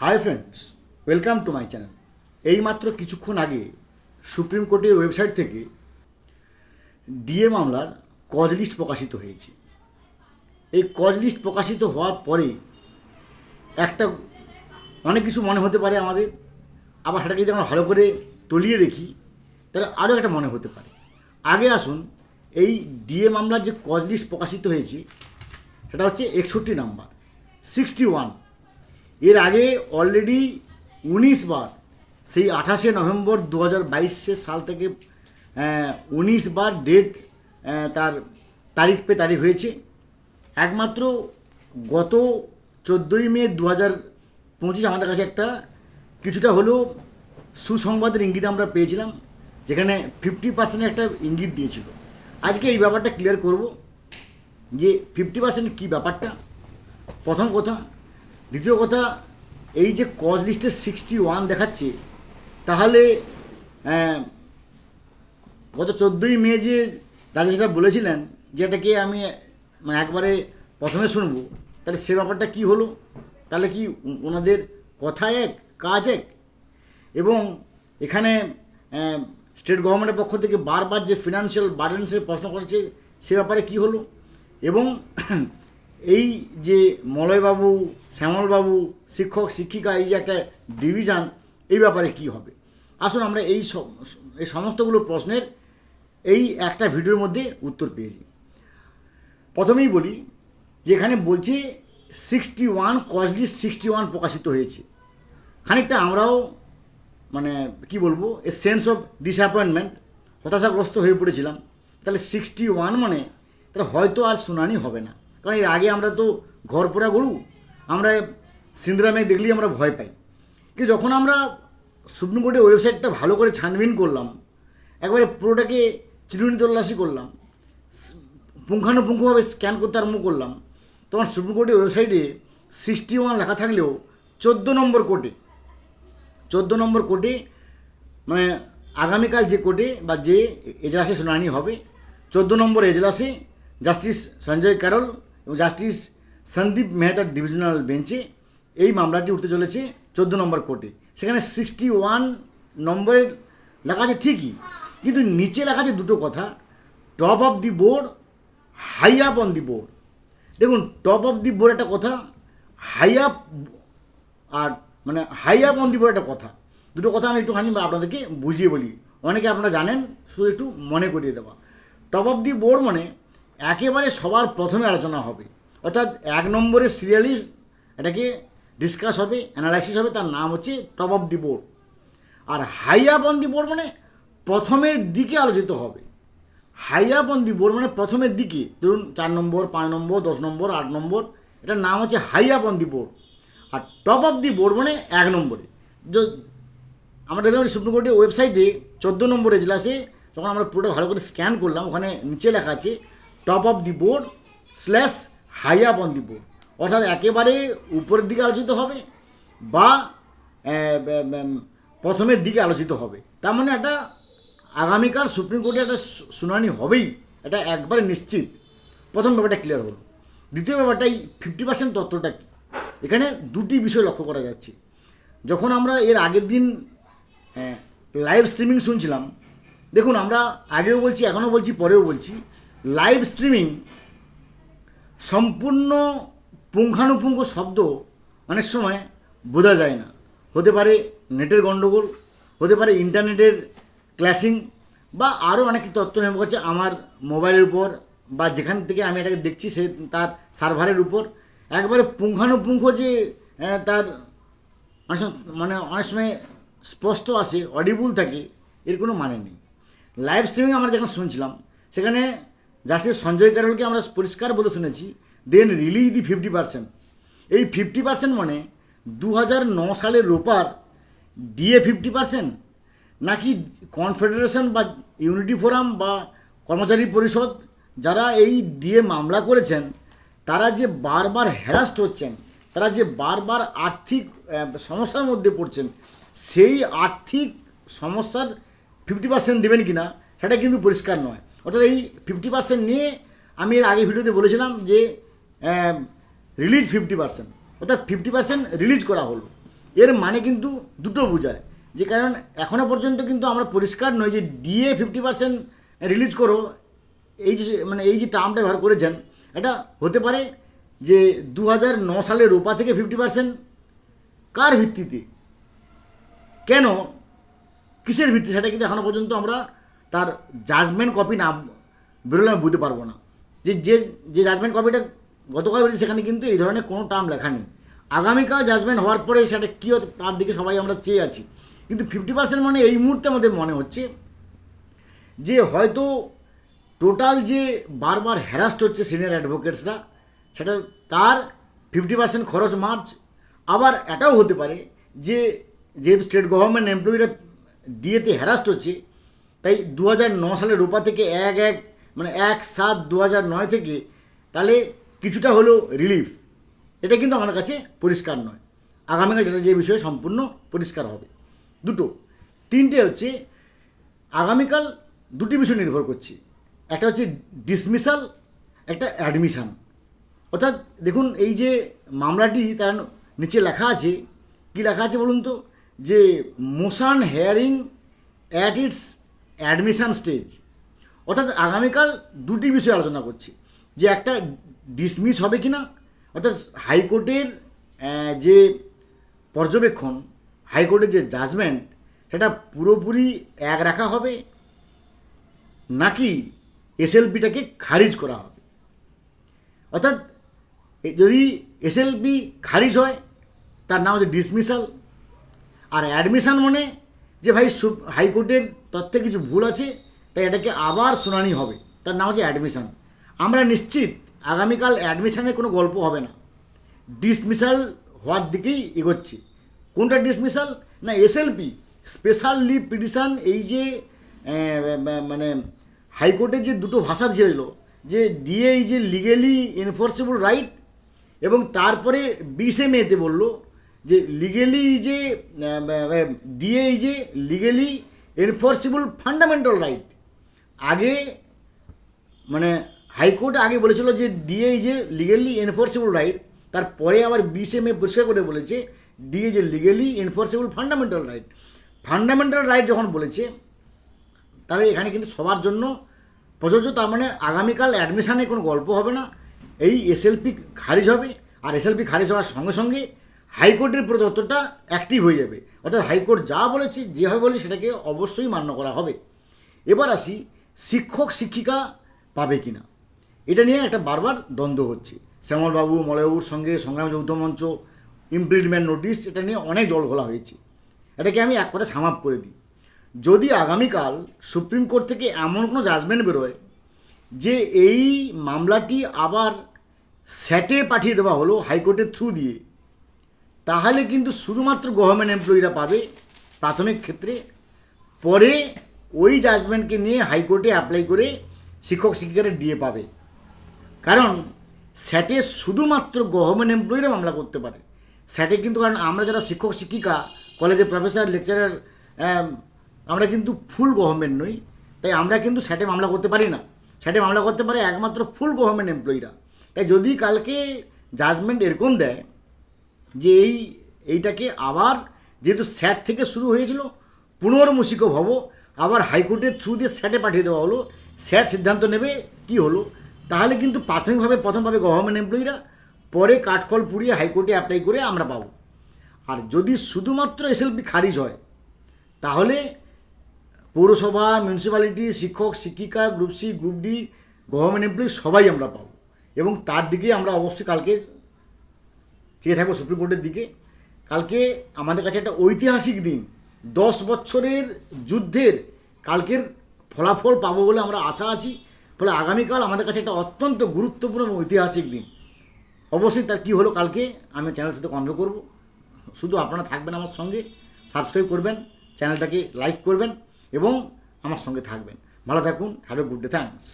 Hi friends welcome to my channel এইমাত্র কিছুক্ষণ আগে সুপ্রিম কোর্টের ওয়েবসাইট থেকে ডিএ মামলার কজ লিস্ট প্রকাশিত হয়েছে। এই কজ লিস্ট প্রকাশিত হওয়ার পরে একটা অনেক কিছু মনে হতে পারে আমাদের। আবার সেটাকে যদি আমরা ভালো করে তলিয়ে দেখি, তাহলে আরও একটা মনে হতে পারে। আগে আসুন, এই ডিএ মামলার যে কজ লিস্ট প্রকাশিত হয়েছে, সেটা হচ্ছে একষট্টি নাম্বার সিক্সটি ওয়ান এর আগে অলরেডি উনিশ বার, সেই আঠাশে নভেম্বর দু হাজার সাল থেকে উনিশ বার ডেট তার তারিখ পে তারিখ হয়েছে। একমাত্র গত চোদ্দোই মে দু হাজার পঁচিশ আমাদের কাছে একটা কিছুটা হলেও সুসংবাদের ইঙ্গিত আমরা পেয়েছিলাম, যেখানে ফিফটি পার্সেন্ট একটা ইঙ্গিত দিয়েছিল। আজকে এই ব্যাপারটা ক্লিয়ার করব যে ফিফটি পার্সেন্ট কী ব্যাপারটা? প্রথম কথা দ্বিতীয় কথা, এই যে কজ লিস্টে সিক্সটি ওয়ান দেখাচ্ছে, তাহলে গত চোদ্দোই মে যে দাদা সাহেব বলেছিলেন যে এটাকে আমি মানে একবারে প্রথমে শুনব, তাহলে সে ব্যাপারটা কি হলো? তাহলে কি ওনাদের কথা এক, কাজ এক? এবং এখানে স্টেট গভর্নমেন্টের পক্ষ থেকে বারবার যে ফিনান্সিয়াল বার্ডেন্সের প্রশ্ন করেছে, সে ব্যাপারে কি হলো? এবং এই যে মলয়বাবু, শ্যামলবাবু, শিক্ষক, শিক্ষিকা, এই যে একটা ডিভিশন এই ব্যাপারে কি হবে? আসুন আমরা এই এই সমস্তগুলো প্রশ্নের এই একটা ভিডিওর মধ্যে উত্তর পেয়েছি প্রথমেই বলি যে এখানে বলছে sixty one cause list sixty one প্রকাশিত হয়েছে। খানিকটা আমরাও মানে কি বলব, এ সেন্স অফ ডিসঅ্যাপয়েন্টমেন্ট হতাশাগ্রস্ত হয়ে পড়েছিলাম। তাহলে সিক্সটি ওয়ান মানে তাহলে হয়তো আর শুনানি হবে না। কারণ এর আগে আমরা তো ঘর পোড়া গরু, আমরা সিন্দ্রামে দেখলেই আমরা ভয় পাই। কিন্তু যখন আমরা সুপ্রিম কোর্টের ওয়েবসাইটটা ভালো করে ছানবিন করলাম, একবারে পুরোটাকে চিরুনি তল্লাশি করলাম, পুঙ্খানুপুঙ্খভাবে স্ক্যান করতে আরম্ভ করলাম, তখন সুপ্রিম কোর্টের ওয়েবসাইটে সিক্সটি ওয়ান লেখা থাকলেও চোদ্দ নম্বর কোর্টে, চোদ্দ নম্বর কোর্টে মানে আগামীকাল যে কোর্টে বা যে এজলাসে শুনানি হবে, চোদ্দ নম্বর এজলাসে জাস্টিস সঞ্জয় ক্যারল এবং জাস্টিস সন্দীপ মেহতার ডিভিশনাল বেঞ্চে এই মামলাটি উঠতে চলেছে চোদ্দ নম্বর কোর্টে সেখানে সিক্সটি ওয়ান নম্বরের লেখা আছে ঠিকই, কিন্তু নিচে লেখা আছে দুটো কথা top of the board high up on the board দেখুন টপ অফ দি বোর্ড একটা কথা হাই আপ আর মানে high up on the board একটা কথা। দুটো কথা আমি একটুখানি আপনাদেরকে বুঝিয়ে বলি। অনেকে আপনারা জানেন, শুধু একটু মনে করিয়ে দেওয়া। টপ অফ দি বোর্ড মানে একেবারে সবার প্রথমে আলোচনা হবে। অর্থাৎ এক নম্বরের সিরিয়ালি এটাকে ডিসকাস হবে অ্যানালাইসিস হবে, তার নাম হচ্ছে top of the board R high up on the board মানে প্রথমের দিকে আলোচিত হবে। High up on the board মানে প্রথমের দিকে, ধরুন চার নম্বর, পাঁচ নম্বর, দশ নম্বর, আট নম্বর, এটার নাম হচ্ছে high up on the board R top of the board মানে এক নম্বরে। আমরা দেখলাম সুপ্রিম কোর্টের ওয়েবসাইটে চোদ্দ নম্বর এজলাসে যখন আমরা পুরোটা ভালো করে স্ক্যান করলাম, ওখানে নিচে লেখা আছে top of the board slash high up on the board অর্থাৎ একেবারে উপরের দিকে আলোচিত হবে বা প্রথমের দিকে আলোচিত হবে। তার মানে একটা আগামীকাল সুপ্রিম কোর্টে একটা শুনানি হবেই। এটা একবারে নিশ্চিত। প্রথম ব্যাপারটা ক্লিয়ার হলো। দ্বিতীয় ব্যাপারটা এই ফিফটি পার্সেন্ট তত্ত্বটা কী? এখানে দুটি বিষয় লক্ষ্য করা যাচ্ছে। যখন আমরা এর আগের দিন লাইভ স্ট্রিমিং শুনছিলাম, দেখুন আমরা আগেও বলছি, এখনও বলছি, পরেও বলছি। লাইভ স্ট্রিমিং সম্পূর্ণ পুঙ্খানুপুঙ্খ শব্দ অনেক সময় বোঝা যায় না। হতে পারে নেটের গণ্ডগোল হতে পারে ইন্টারনেটের ক্ল্যাশিং বা আরও অনেক তথ্য নেমে গেছে আমার মোবাইলের উপর বা যেখান থেকে আমি এটাকে দেখছি সে তার সার্ভারের উপর। একবারে পুঙ্খানুপুঙ্খ যে তার অনেক মানে অনেক সময় স্পষ্ট আসে অডিবল থাকে, এর কোনো মানে নেই। লাইভ স্ট্রিমিং আমরা যখন শুনছিলাম, সেখানে জাস্টিস সঞ্জয় ক্যারলকে আমরা পরিষ্কার বলে শুনেছি then release the fifty percent এই ফিফটি পার্সেন্ট মানে দু হাজার ন সালের রোপার ডিএ ফিফটি পার্সেন্ট নাকি কনফেডারেশন বা ইউনিটি ফোরাম বা কর্মচারী পরিষদ যারা এই ডিএ মামলা করেছেন, তারা যে বারবার হ্যারাস্ট হচ্ছেন, তারা যে বারবার আর্থিক সমস্যার মধ্যে পড়ছেন, সেই আর্থিক সমস্যার ফিফটি পার্সেন্ট দেবেন কি না সেটা কিন্তু পরিষ্কার নয়। অর্থাৎ এই ফিফটি পার্সেন্ট নিয়ে আমি এর আগে ভিডিওতে বলেছিলাম যে রিলিজ ফিফটি পার্সেন্ট অর্থাৎ ফিফটি পার্সেন্ট রিলিজ করা হলো। এর মানে কিন্তু দুটো বোঝায়। যে কারণ এখনও পর্যন্ত কিন্তু আমরা পরিষ্কার নয় যে ডিএ ফিফটি পার্সেন্ট রিলিজ করো, এই যে মানে এই যে টার্মটা ব্যবহার করেছেন, এটা হতে পারে যে দু সালে রোপা থেকে ফিফটি পার্সেন্ট কার ভিত্তিতে? কেন? কিসের ভিত্তি সেটা কিন্তু এখনও পর্যন্ত আমরা তার জাজমেন্ট কপি না বেরোলে আমি বুঝতে পারব না। যে যে যে জাজমেন্ট কপিটা গতকাল বেরিয়েছে, সেখানে কিন্তু এই ধরনের কোনো টার্ম লেখা নেই। আগামীকাল জাজমেন্ট হওয়ার পরে সেটা কী হতে তার দিকে সবাই আমরা চেয়ে আছি। কিন্তু ফিফটি পার্সেন্ট মানে এই মুহূর্তে আমাদের মনে হচ্ছে যে হয়তো টোটাল যে বারবার হ্যারাস্ট হচ্ছে সিনিয়র অ্যাডভোকেটসরা সেটা তার ফিফটি পার্সেন্ট খরচ মার্চ আবার এটাও হতে পারে যে, যেহেতু স্টেট গভর্নমেন্ট এমপ্লয়িরা ডিএতে হ্যারাস্ট হচ্ছে তাই দু সালের রোপা থেকে এক এক মানে এক সাত দু নয় থেকে তাহলে কিছুটা হলো রিলিফ এটা কিন্তু আমার কাছে পরিষ্কার নয়। আগামীকাল যেটা যে বিষয়ে সম্পূর্ণ পরিষ্কার হবে। দুটো। তিনটে হচ্ছে, আগামীকাল দুটি বিষয় নির্ভর করছে। একটা হচ্ছে ডিসমিসাল একটা অ্যাডমিশান অর্থাৎ দেখুন, এই যে মামলাটি তার নিচে লেখা আছে, কি লেখা আছে বলুন তো? যে motion hearing at its admission stage. অর্থাৎ আগামীকাল দুটি বিষয় আলোচনা করছি। যে একটা ডিসমিস হবে কি না অর্থাৎ হাইকোর্টের যে পর্যবেক্ষণ, হাইকোর্টের যে জাজমেন্ট, সেটা পুরোপুরি এক রাখা হবে নাকি এসএলপিটাকে খারিজ করা হবে? অর্থাৎ যদি এসএলপি খারিজ হয়, তার নাম হচ্ছে ডিসমিসাল। আর অ্যাডমিশান মানে যে ভাই হাইকোর্টের তথ্যে কিছু ভুল আছে, তাই এটাকে আবার শুনানি হবে। তার নাম হচ্ছে অ্যাডমিশান আমরা নিশ্চিত আগামীকাল অ্যাডমিশানে কোনো গল্প হবে না। ডিসমিসাল হওয়ার দিকেই এগোচ্ছে। কোনটা ডিসমিসাল না এসএলপি স্পেশাল লিভ পিটিশন এই যে মানে হাইকোর্টের যে দুটো ভাষা দিয়েছিল, যে ডিএ এই যে লিগেলি এনফোর্সেবল রাইট এবং তারপরে বিশে বলল যে লিগেলি যে ডিএ যে লিগেলি এনফোর্সেবল ফান্ডামেন্টাল রাইট আগে মানে হাইকোর্ট আগে বলেছিল যে ডিএ যে লিগেলি এনফোর্সেবল রাইট তারপরে আবার মে পরিষ্কার করে বলেছে ডিএ যে legally enforceable fundamental right fundamental right যখন বলেছে, তাহলে এখানে কিন্তু সবার জন্য প্রযোজ্য, তার মানে আগামীকাল অ্যাডমিশানে কোনো গল্প হবে না। এই এসএলপি খারিজ হবে, আর এসএলপি খারিজ হওয়ার সঙ্গে সঙ্গে হাইকোর্টের প্রদত্তটা অ্যাক্টিভ হয়ে যাবে। অর্থাৎ হাইকোর্ট যা বলেছে, যেভাবে বলেছে, সেটাকে অবশ্যই মান্য করা হবে। এবার আসি, শিক্ষক, শিক্ষিকা পাবে কি না এটা নিয়ে একটা বারবার দ্বন্দ্ব হচ্ছে। শ্যামলবাবু, মলয়বাবুর সঙ্গে সংগ্রাম যৌথ মঞ্চ ইমপ্লিমেন্ট নোটিশ এটা নিয়ে অনেক জল ঘোলা হয়েছে। এটাকে আমি এক কথা সামাপ করে দিই। যদি আগামীকাল সুপ্রিম কোর্ট থেকে এমন কোনো জাজমেন্ট বেরোয় যে এই মামলাটি আবার স্যাটে পাঠিয়ে দেওয়া হলো হাইকোর্টের থ্রু দিয়ে তাহলে কিন্তু শুধুমাত্র গভর্নমেন্ট এমপ্লয়িরা পাবে। প্রাথমিক ক্ষেত্রে। পরে ওই জাজমেন্টকে নিয়ে হাইকোর্টে অ্যাপ্লাই করে শিক্ষক শিক্ষিকারা ডিএ পাবে। কারণ স্যাটে শুধুমাত্র গভর্নমেন্ট এমপ্লয়িরা মামলা করতে পারে। স্যাটে কিন্তু কারণ আমরা যারা শিক্ষক শিক্ষিকা কলেজে প্রফেসর লেকচারার আমরা কিন্তু ফুল গভর্নমেন্ট নই। তাই আমরা কিন্তু স্যাটে মামলা করতে পারি না। স্যাটে মামলা করতে পারে একমাত্র ফুল গভর্নমেন্ট এমপ্লয়িরা তাই যদি কালকে জাজমেন্ট এরকম দেয় যে এই, এইটাকে আবার যেহেতু স্যাট থেকে শুরু হয়েছিল পুনর্মুসিক ভব আবার হাইকোর্টের থ্রু দিয়ে স্যাটে পাঠিয়ে দেওয়া হলো স্যাট সিদ্ধান্ত নেবে, কি হলো? তাহলে কিন্তু প্রাথমিকভাবে, প্রথমভাবে গভর্নমেন্ট এমপ্লয়িরা পরে কাঠকল পুড়িয়ে হাইকোর্টে অ্যাপ্লাই করে আমরা পাবো। আর যদি শুধুমাত্র এসএলপি খারিজ হয়, তাহলে পৌরসভা মিউনিসিপ্যালিটি শিক্ষক, শিক্ষিকা group C group D government employee সবাই আমরা পাবো। এবং তার দিকে আমরা অবশ্যই কালকে চেয়ে থাকব সুপ্রিম কোর্টের দিকে। কালকে আমাদের কাছে একটা ঐতিহাসিক দিন। দশ বছরের যুদ্ধের কালকের ফলাফল পাবো বলে আমরা আশা আছি। ফলে আগামীকাল আমাদের কাছে একটা অত্যন্ত গুরুত্বপূর্ণ এবং ঐতিহাসিক দিন। অবশ্যই তার কী হলো কালকে, আমি চ্যানেল সাথে কনভে করব। শুধু আপনারা থাকবেন আমার সঙ্গে সাবস্ক্রাইব করবেন চ্যানেলটাকে লাইক করবেন এবং আমার সঙ্গে থাকবেন। ভালো থাকুন have a good day thanks